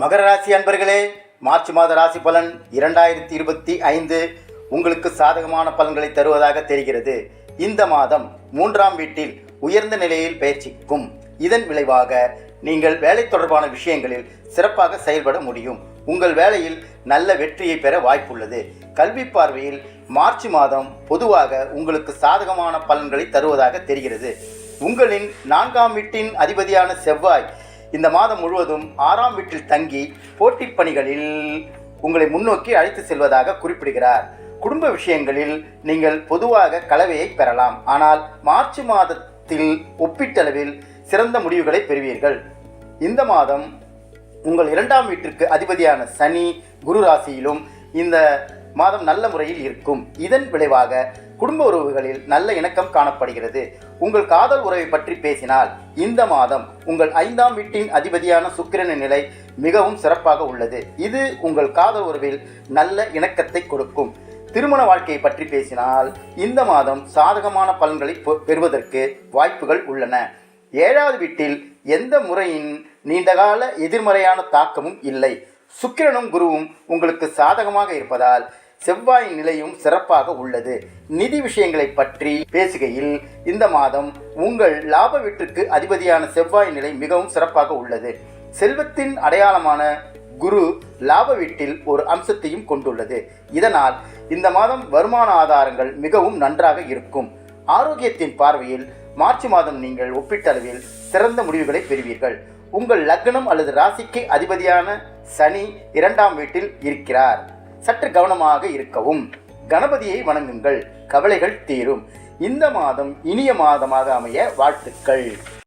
மகர ராசி அன்பர்களே மார்ச் மாத ராசி பலன் இரண்டாயிரத்தி இருபத்தி ஐந்து உங்களுக்கு சாதகமான பலன்களை தருவதாக தெரிகிறது. இந்த மாதம் மூன்றாம் வீட்டில் உயர்ந்த நிலையில் பயிற்சிக்கும். இதன் விளைவாக நீங்கள் வேலை தொடர்பான விஷயங்களில் சிறப்பாக செயல்பட முடியும். உங்கள் வேலையில் நல்ல வெற்றியை பெற வாய்ப்புள்ளது. கல்வி பார்வையில் மார்ச் மாதம் பொதுவாக உங்களுக்கு சாதகமான பலன்களை தருவதாக தெரிகிறது. உங்களின் நான்காம் வீட்டின் அதிபதியான செவ்வாய் இந்த மாதம் முழுவதும் ஆறாம் வீட்டில் தங்கி போட்டிப் பணிகளில் உங்களை முன்னோக்கி அழைத்து செல்வதாக குறிப்பிடுகிறார். குடும்ப விஷயங்களில் நீங்கள் பொதுவாக கலவையை பெறலாம். ஆனால் மார்ச் மாதத்தில் ஒப்பீட்டளவில் சிறந்த முடிவுகளை பெறுவீர்கள். இந்த மாதம் உங்கள் இரண்டாம் வீட்டிற்கு அதிபதியான சனி குரு ராசியிலும் இந்த மாதம் நல்ல முறையில் இருக்கும். இதன் விளைவாக குடும்ப உறவுகளில் நல்ல இணக்கம் காணப்படுகிறது. உங்கள் காதல் உறவை பற்றி பேசினால் இந்த மாதம் உங்கள் ஐந்தாம் வீட்டின் அதிபதியான சுக்கிரனின் நிலை மிகவும் சிறப்பாக உள்ளது. இது உங்கள் காதல் உறவில் நல்ல இணக்கத்தை கொடுக்கும். திருமண வாழ்க்கையை பற்றி பேசினால் இந்த மாதம் சாதகமான பலன்களை பெறுவதற்கு வாய்ப்புகள் உள்ளன. ஏழாவது வீட்டில் எந்த முறையின் நீண்டகால எதிர்மறையான தாக்கமும் இல்லை. சுக்கிரனும் குருவும் உங்களுக்கு சாதகமாக இருப்பதால் செவ்வாயின் நிலையும் சிறப்பாக உள்ளது. நிதி விஷயங்களை பற்றி பேசுகையில் இந்த மாதம் உங்கள் லாப வீட்டிற்கு அதிபதியான செவ்வாய் நிலை மிகவும் சிறப்பாக உள்ளது. செல்வத்தின் அடையாளமான குரு லாப வீட்டில் ஒரு அம்சத்தையும் கொண்டுள்ளது. இதனால் இந்த மாதம் வருமான ஆதாரங்கள் மிகவும் நன்றாக இருக்கும். ஆரோக்கியத்தின் பார்வையில் மார்ச் மாதம் நீங்கள் ஒப்பீட்டளவில் சிறந்த முடிவுகளை பெறுவீர்கள். உங்கள் லக்னம் அல்லது ராசிக்கு அதிபதியான சனி இரண்டாம் வீட்டில் இருக்கிறார். சற்று கவனமாக இருக்கவும். கணபதியை வணங்குங்கள். கவலைகள் தீரும். இந்த மாதம் இனிய மாதமாக அமைய வாழ்த்துக்கள்.